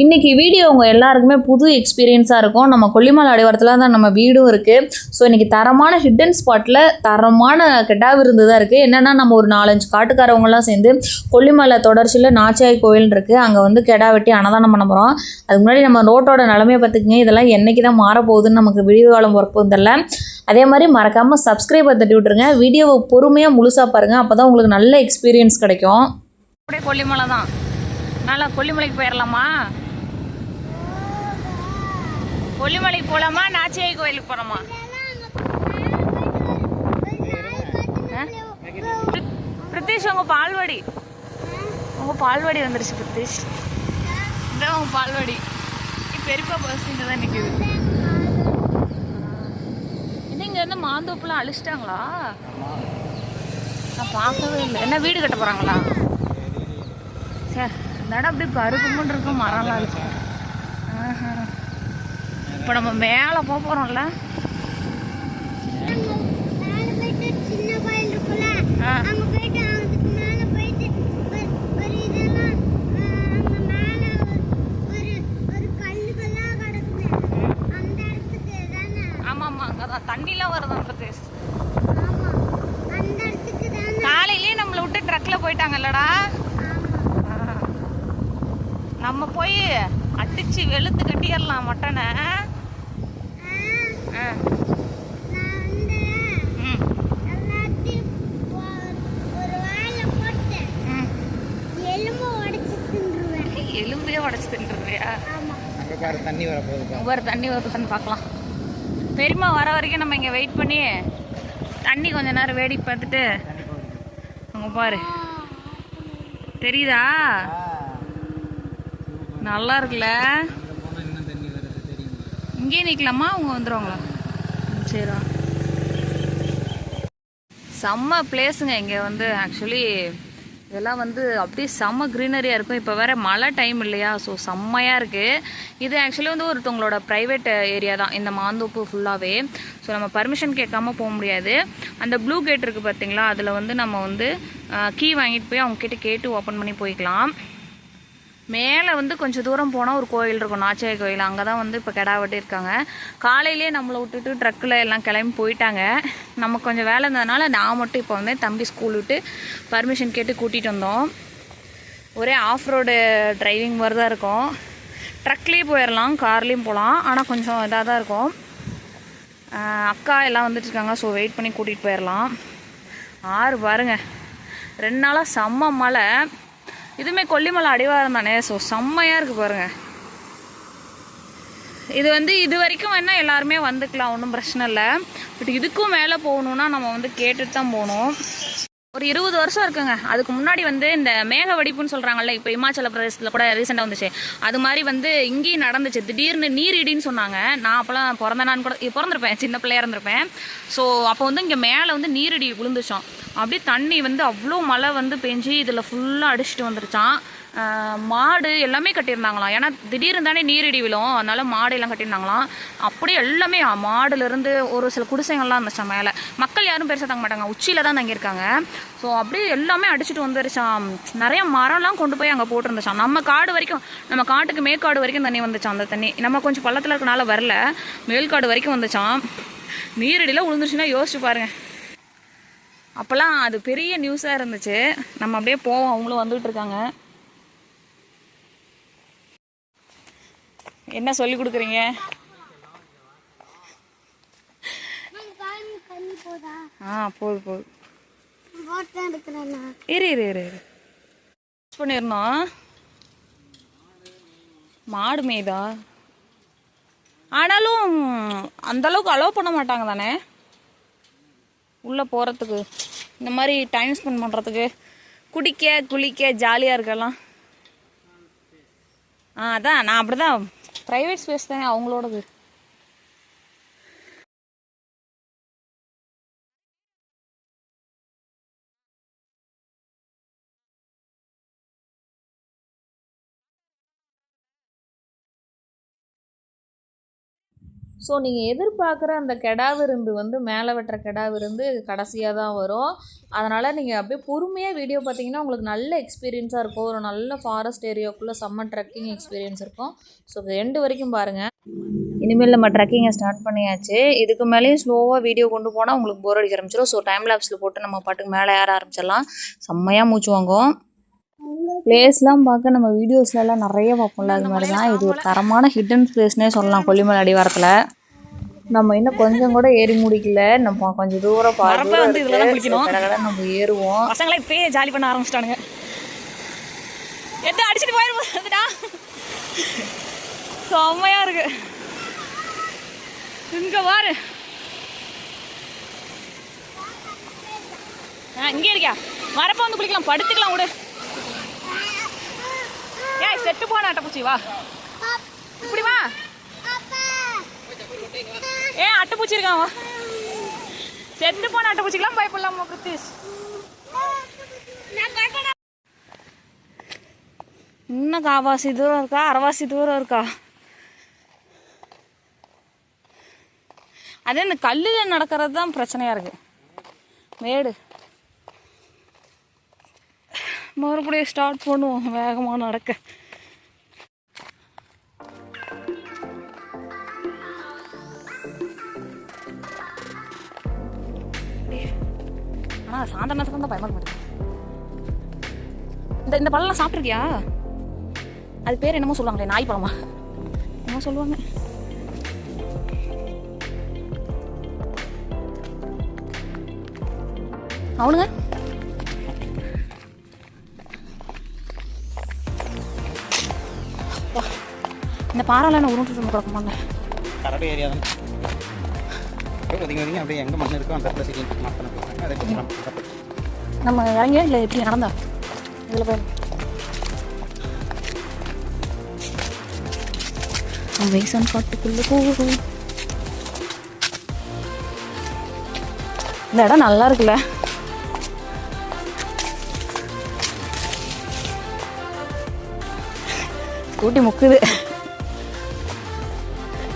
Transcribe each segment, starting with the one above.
இன்றைக்கி வீடியோ உங்கள் எல்லாருக்குமே புது எக்ஸ்பீரியன்ஸாக இருக்கும். நம்ம கொல்லிமலை அடிவாரத்தில் தான் நம்ம வீடும் இருக்குது ஸோ இன்றைக்கி தரமான ஹிட்டன் ஸ்பாட்டில் தரமான கெட்டா விருந்து தான் இருக்குது என்னென்னா நம்ம ஒரு நாலஞ்சு காட்டுக்காரவங்கலாம் சேர்ந்து கொல்லிமலை தொடர்ச்சியில் நாச்சியாய் கோயில் இருக்குது அங்கே வந்து கெடா வெட்டி அன்னதானம் பண்ண போகிறோம் அதுக்கு முன்னாடி நம்ம ரோட்டோட நிலமையை பார்த்துக்குங்க. இதெல்லாம் என்றைக்கு தான் மாறப்போகுதுன்னு நமக்கு விடிவு காலம் பிறப்போம் தெரில அதே மாதிரி மறக்காமல் சப்ஸ்கிரைபர் தட்டி விட்ருங்க வீடியோவை பொறுமையாக முழுசாக பாருங்கள் அப்போ தான் உங்களுக்கு நல்ல எக்ஸ்பீரியன்ஸ் கிடைக்கும். அப்படியே கொல்லிமலை தான். நல்லா கொல்லிமலைக்கு போயிடலாமா கொல்லிமலைக்கு போகலாமா நாச்சியாய் கோயிலுக்கு போகலாமா பிரித்திஷ் உங்கள் பால்வாடி. உங்கள் பால்வாடி வந்துருச்சு பிரித்திஷ். இதான் உங்கள் பால்வாடி. பெரியப்பா பஸ் இங்கே தான் நிற்குது என்ன இங்கே இருந்து மாந்தோப்புலாம் அழிச்சிட்டாங்களா? நான் பார்க்கவே இல்லை. என்ன வீடு கட்ட போகிறாங்களா சே. இந்த இடம் அப்படியே கருகுமுன்னு இருக்கும் மரம்லாம் இருக்கு. இப்போ நம்ம மேலே போக போகிறோம்ல ஆ அங்க போயிட்டு அதுக்கு மேல போயிட்டு ஒரு ஒரு இதெல்லாம் ஆ, அங்க மேல ஒரு ஒரு கல்லுகள்லாம் கிடக்குது அந்த இடத்துக்கு தானே ஆமாம் ஆமாம் அங்கே தான் தண்ணிலாம் வருதான் பிரதேஷ் ஆமா அந்த இடத்துக்கு தானே காலையிலேயே நம்மளை விட்டு ட்ரக்கில் போயிட்டாங்கல்லடா ஆமா நம்ம போய் அடிச்சு வெளுத்து கட்டிடலாம் மட்டனை ஆ, ஆ நான் வந்து ம் எல்லாத்தையும் ஒ- ஒரு வாயில போட்டு ம் எலும்பு உடைச்சு தின்றுவேன் எலும்பே உடச்சி தின்றுறியா ஆமா அங்கே பாரு தண்ணி வரப்போகுதுப்பா ஒவ்வொரு தண்ணி வருதுன்னு பார்க்கலாம். பெரியம்மா வர வரைக்கும் நம்ம இங்கே வெயிட் பண்ணி தண்ணி கொஞ்ச நேரம் வேடிக்கை பார்த்துட்டு அங்கே பாரு. தெரியுதா? நல்லா இருக்குல்ல? இங்கேயே நிற்கலாமா அவங்க வந்துடுவாங்களா ம், செம்ம பிளேஸுங்க இங்கே வந்து ஆக்சுவலி இதெல்லாம் வந்து அப்படியே செம்ம க்ரீனரியாக இருக்கும். இப்போ வேறு மழை டைம் இல்லையா? ஸோ செம்மையாக இருக்குது இது ஆக்சுவலி வந்து ஒருத்தவங்களோட ப்ரைவேட் ஏரியா தான். இந்த மாந்தோப்பு ஃபுல்லாகவே ஸோ நம்ம பர்மிஷன் கேட்காம போக முடியாது. அந்த ப்ளூ கேட் இருக்குது பார்த்தீங்களா அதில் வந்து நம்ம வந்து கீ வாங்கிட்டு போய் அவங்கக்கிட்ட கேட்டு ஓப்பன் பண்ணி போய்க்கலாம். மேலே வந்து கொஞ்சம் தூரம் போனால் ஒரு கோயில் இருக்கும். நாச்சியாய் கோயில். அங்கே தான் வந்து இப்போ கிடா வெட்டி இருக்காங்க. காலையிலேயே நம்மளை விட்டுட்டு ட்ரக்கில் எல்லாம் கிளம்பி போயிட்டாங்க. நமக்கு கொஞ்சம் வேலை இருந்ததுனால நான் மட்டும் இப்போ வந்து தம்பி ஸ்கூல் விட்டு பர்மிஷன் கேட்டு கூட்டிகிட்டு வந்தோம். ஒரே ஆஃப் ரோடு டிரைவிங் மாதிரி தான் இருக்கும். ட்ரக்லேயும் போயிடலாம் கார்லேயும் போகலாம் ஆனால் கொஞ்சம் இதாக தான் இருக்கும். அக்கா எல்லாம் வந்துட்டு இருக்காங்க. ஸோ வெயிட் பண்ணி கூட்டிகிட்டு போயிடலாம் ஆறு பாருங்க. ரெண்டு நாளாக செம்ம மழை. இதுவுமே கொல்லிமலை அடிவாரம் தானே? ஸோ செம்மையாக இருக்குது பாருங்க. இது வந்து இது வரைக்கும் வேணால் எல்லாருமே வந்துக்கலாம் ஒன்றும் பிரச்சனை இல்லை. பட் இதுக்கும் மேலே போகணுன்னா நம்ம வந்து கேட்டுட்டு தான் போகணும். ஒரு இருபது வருஷம் இருக்குங்க. அதுக்கு முன்னாடி வந்து இந்த மேக வெடிப்புன்னு சொல்கிறாங்கல்ல இப்போ இமாச்சல பிரதேசத்தில் கூட ரீசெண்டாக வந்துச்சு. அது மாதிரி வந்து இங்கேயும் நடந்துச்சு. திடீர்னு நீரிடின்னு சொன்னாங்க. நான் அப்போலாம் பிறந்தனான்னு கூட பிறந்திருப்பேன். சின்ன பிள்ளையாக இருந்திருப்பேன். ஸோ அப்போ வந்து இங்கே மேலே வந்து நீரிடி விழுந்துச்சோம் அப்படியே தண்ணி வந்து அவ்வளோ மழை வந்து பெஞ்சு இதில் ஃபுல்லாக அடிச்சுட்டு வந்துருச்சான் மாடு எல்லாமே கட்டியிருந்தாங்களாம். ஏன்னா திடீர்னு தானே நீரிடி விழும். அதனால மாடு எல்லாம் கட்டியிருந்தாங்களாம். அப்படியே எல்லாமே மாடுலேருந்து ஒரு சில குடிசைகள்லாம் இருந்துச்சா மேலே. மக்கள் யாரும் பெருசாக தங்க மாட்டாங்க. உச்சியில் தான் தங்கியிருக்காங்க. ஸோ அப்படியே எல்லாமே அடிச்சுட்டு வந்துருச்சான் நிறைய மரம்லாம் கொண்டு போய் அங்கே போட்டிருந்துச்சாம். நம்ம காடு வரைக்கும் நம்ம காட்டுக்கு மேற்காடு வரைக்கும் தண்ணி வந்துச்சான் அந்த தண்ணி. நம்ம கொஞ்சம் பள்ளத்தில் இருக்கனால வரல. மேல்காடு வரைக்கும் வந்துச்சாம். நீரடியில் விழுந்துருச்சுன்னா யோசிச்சு பாருங்க. அப்போல்லாம் அது பெரிய நியூஸாக இருந்துச்சு. நம்ம அப்படியே போவோம். அவங்களும் வந்துகிட்டு இருக்காங்க. என்ன சொல்லி கொடுக்குறீங்க? ஆ போகுது போது. இரு இரு இரு இரு. பண்ணிருந்தோம் மாடு மேய்தா? ஆனாலும் அந்த அளவுக்கு அலோவ் பண்ண மாட்டாங்க தானே? உள்ளே போகிறதுக்கு இந்த மாதிரி டைம் ஸ்பெண்ட் பண்ணுறதுக்கு குடிக்க குளிக்க ஜாலியாக இருக்கலாம் ஆ அதான் நான் அப்படி தான் ப்ரைவேட் ஸ்பேஸ் தான் அவங்களோடது? ஸோ நீங்கள் எதிர்பார்க்குற அந்த கெடா விருந்து வந்து மேலே வெட்டுற கெடா விருந்து கடைசியாக தான் வரும். அதனால் நீங்கள் அப்படியே பொறுமையாக வீடியோ பார்த்தீங்கன்னா உங்களுக்கு நல்ல எக்ஸ்பீரியன்ஸாக இருக்கும். ஒரு நல்ல ஃபாரஸ்ட் ஏரியாவுக்குள்ளே செம்ம ட்ரெக்கிங் எக்ஸ்பீரியன்ஸ் இருக்கும். ஸோ ரெண்டு வரைக்கும் பாருங்கள் இனிமேல் நம்ம ட்ரெக்கிங்கை ஸ்டார்ட் பண்ணியாச்சு. இதுக்கு மேலேயும் ஸ்லோவாக வீடியோ கொண்டு போனால் உங்களுக்கு போர் அடிக்க ஆரம்பிச்சிடும் ஸோ டைம் லேப்ஸில் போட்டு நம்ம பாட்டுக்கு மேலே ஏற ஆரம்பிச்சிடலாம். செம்மையாக மூச்சு வாங்கும். பிளேஸ்லாம் பார்க்க நம்ம வீடியோஸ்லலாம் நிறைய பார்ப்போம்ல. அது மாதிரி தான் இது ஒரு தரமான ஹிடன் பிளேஸ்னே சொல்லலாம் கொல்லிமலை அடிவாரத்தில். நம்ம இன்னும் கொஞ்சம் கூட ஏறி முடிக்கல. நம்ம கொஞ்சம் தூரம் தூரம் வந்து இதுல தான். குளிக்கணும். நம்ம ஏறுவோம். பசங்களே இப்பயே ஜாலி பண்ண ஆரம்பிச்சிட்டானுங்க. எட்டு அடிச்சுட்டு போயிருந்தா செம்மையா இருக்கு. இங்க பாரு. ஆ, இங்கே இருக்கியா? வரப்ப வந்து குளிக்கலாம். படுத்துக்கலாம் விடு. ஏய் செட்டு போன அட்டைப்பூச்சி வா. இப்படி வா. ஏ அட்டைப்பூச்சி இருக்கான் வா. செத்து போன அட்டைப்பூச்சிக்கெல்லாம் பயப்படலாமா கிருத்தீஷ் இன்னும் காவாசி தூரம் இருக்கா? அரைவாசி தூரம் இருக்கா? அதே இந்த கல்லில் நடக்கிறது தான் பிரச்சனையாக இருக்கு. மேடு. மறுபடியும் ஸ்டார்ட் பண்ணுவோம் வேகமாக நடக்க. ஆனால் சாயந்தரம் நேரத்துக்கு தான் பயமா மாட்டேங்குது இந்த இந்த பழம்லாம் சாப்பிட்ருக்கியா அது பேர் என்னமோ சொல்லுவாங்களே நாய் பழமா? என்னமோ சொல்லுவாங்க. அவனுங்க இந்த பாறால நான் உருண்டு கிடக்குமாங்க? கரடு ஏரியா தான். அப்படியே ஒதுங்கி ஒதுங்கி அப்படியே எங்கே மண் இருக்கோ அந்த இடத்துல போகிறாங்க அதை கொஞ்சம் நம்ம இறங்கியா இல்லை எப்படி நடந்தா? இதில் போய். வயசான காட்டுக்குள்ள போகும் இந்த இடம் நல்லா இருக்குல்ல? கூட்டி முக்குது.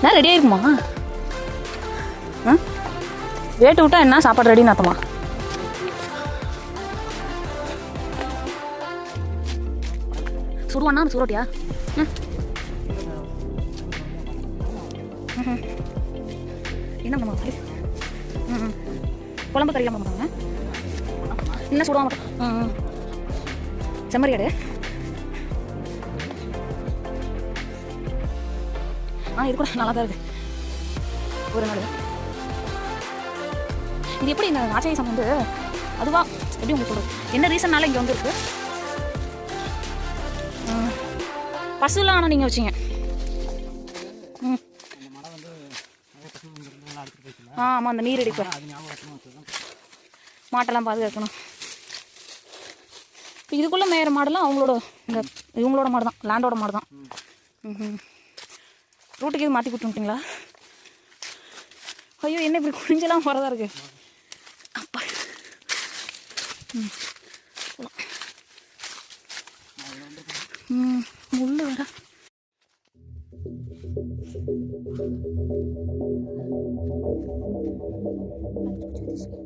நான் ரெடி ஆயிருக்குமா? வேட்டு விட்டா என்ன? சாப்பாடு ரெடின்னு அர்த்தமா? சுடுவானா? சுடட்டியா ம். என்ன பண்ண ம் குழம்பு கறியெல்லாம் பண்ண என்ன சுடுவா மாட்டோம்? ம் செம்மறி ஆ இது கூட நல்லா தான் இருக்குது ஒரு நாள். இது எப்படி இந்த ஆச்சரிய வந்து? அதுவா? எப்படி உங்களுக்கு சொல்றது என்ன ரீசன்னால இங்கே வந்துருக்கு? பசுலாம் ஆனால் நீங்கள் வச்சிங்க. ம். ஆ ஆமாம் அந்த நீர் அடிப்பு. மாட்டெல்லாம் பாதுகாக்கணும். இப்போ இதுக்குள்ளே மேயிற மாடெல்லாம் அவங்களோட இந்த இவங்களோட மாடு தான் லேண்டோட மாடு தான் ம் ரூட்டுக்கு எதுவும் மாற்றி கொடுத்துட்டீங்களா ஐயோ என்ன இப்படி குடிஞ்செல்லாம் போகிறதா இருக்குது ம் போலாம். ம் முள்ளு வேற ஆட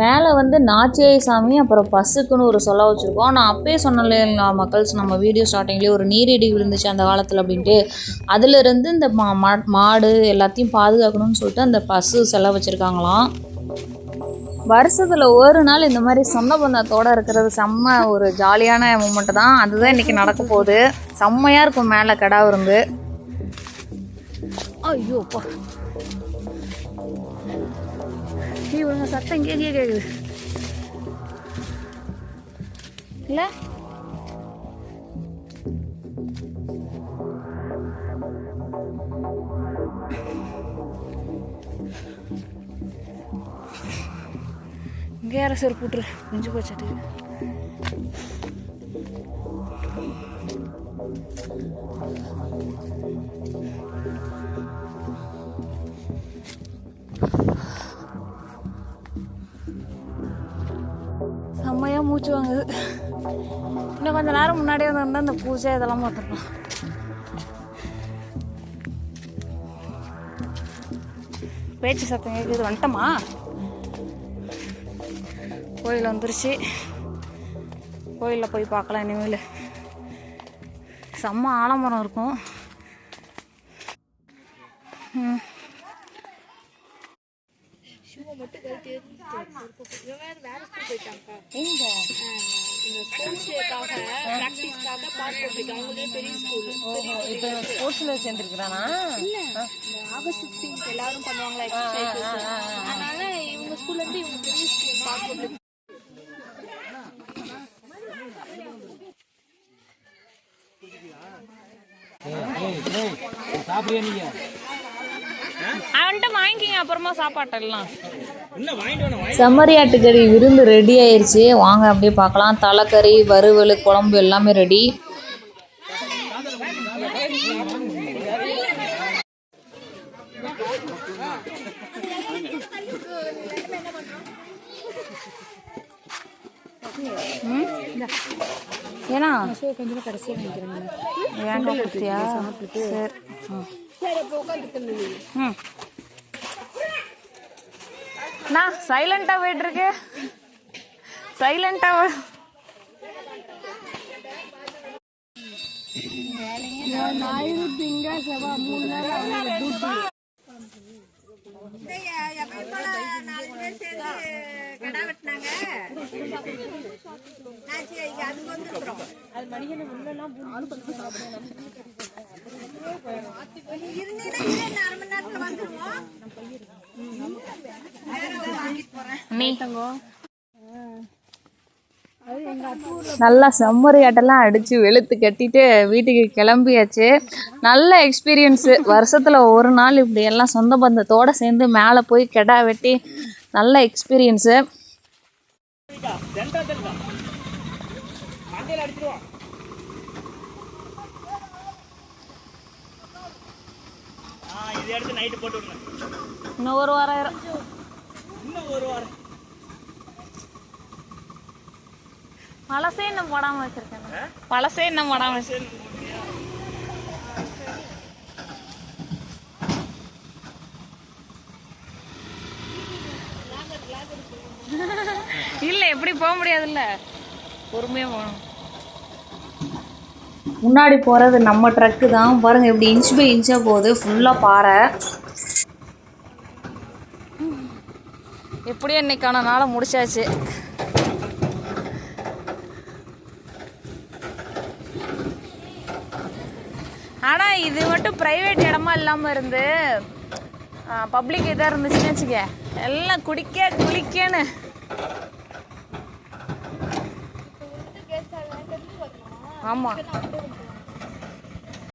மேலே வந்து நாச்சியாய் சாமி அப்புறம் பசுக்குன்னு ஒரு சொல்ல வச்சுருக்கோம். நான் அப்பயே சொன்னல மக்கள்ஸ் நம்ம வீடியோ ஸ்டார்டிங்லேயே ஒரு நீரிடி விழுந்துச்சு அந்த காலத்தில் அப்படின்ட்டு. அதிலிருந்து இந்த மா மாடு எல்லாத்தையும் பாதுகாக்கணும்னு சொல்லிட்டு அந்த பசு செலை வச்சுருக்காங்களாம். வருஷத்தில் ஒரு நாள் இந்த மாதிரி சொந்த பந்தத்தோடு இருக்கிறது செம்ம ஒரு ஜாலியான மூமெண்ட்டு தான். அதுதான் இன்றைக்கி நடக்க போகுது. செம்மையாக இருக்கும் மேலே கடா இருந்து ஐயோ அப்பா சத்தம் இங்கே கேட்குது. இல்லை இங்கே யார செருப்பு விட்டுரு முடிஞ்சு போச்சாட்டு இன்னும் கொஞ்ச நேரம் முன்னாடியே வந்திருந்தா இந்த பூஜை இதெல்லாம் பார்த்துருக்கலாம் பேச்சு சத்தம் கேட்குது வந்துட்டோமா? கோயில் வந்துருச்சு. கோயிலில் போய் பார்க்கலாம் இனிமேல். செம்ம ஆலமரம் இருக்கும். இப்போ ஸ்போர்ட்ஸில் சேர்ந்துருக்குறானா? ஆகஸ்ட் ஃபிஃப்டீன்த் எல்லாரும் பண்ணுவாங்களா எக்ஸசைசஸ் அதனால இவங்க ஸ்கூல்ல இருந்து இவங்க பெரிய ஸ்கூல் நீங்க? அவன்கிட்ட வாங்கிக்கிங்க அப்புறமா சாப்பாட்டெல்லாம். செம்மறி ஆட்டுக்கறி விருந்து ரெடி ஆயிருச்சு. வாங்க அப்படியே பார்க்கலாம். தலைக்கறி வறுவல் குழம்பு எல்லாமே ரெடி ஏன்னா கொஞ்சம் கடைசியாக நினைக்கிறேன் ஏன் கொடுத்தியா? சரி. ம். ம் நான் சைலண்டாக போயிட்டு இருக்கு சைலண்டாக நீ நல்லா செம்மறி ஆட்டெல்லாம் அடித்து வெளுத்து கட்டிட்டு வீட்டுக்கு கிளம்பியாச்சு. நல்ல எக்ஸ்பீரியன்ஸு வருஷத்தில் ஒரு நாள் இப்படி எல்லாம் சொந்த பந்தத்தோடு சேர்ந்து மேலே போய் கெடா வெட்டி நல்ல எக்ஸ்பீரியன்ஸு ஆ இது எடுத்து நைட்டு போட்டு இன்னும் ஒரு வாரம் ஆயிரும். இன்னும் ஒரு வாரம் பழசே இன்னும் போடாமல் வச்சிருக்கேன். பழசே இன்னும் போடாமல் வச்சிருக்கேன் இல்லை எப்படி போக முடியாதுல்ல. பொறுமையாக போகணும். முன்னாடி போகிறது நம்ம ட்ரக்கு தான். பாருங்கள் இப்படி இன்ச் பை இன்ச்சாக போகுது. ஃபுல்லாக பாறை. எப்படியும் இன்னைக்கான நாளை முடிச்சாச்சு. ஆனால் இது மட்டும் ப்ரைவேட் இடமா இல்லாமல் இருந்து பப்ளிக் இதாக இருந்துச்சுன்னு வச்சுக்க எல்லாம் குடிக்க குளிக்கன்னு. ஆமாம்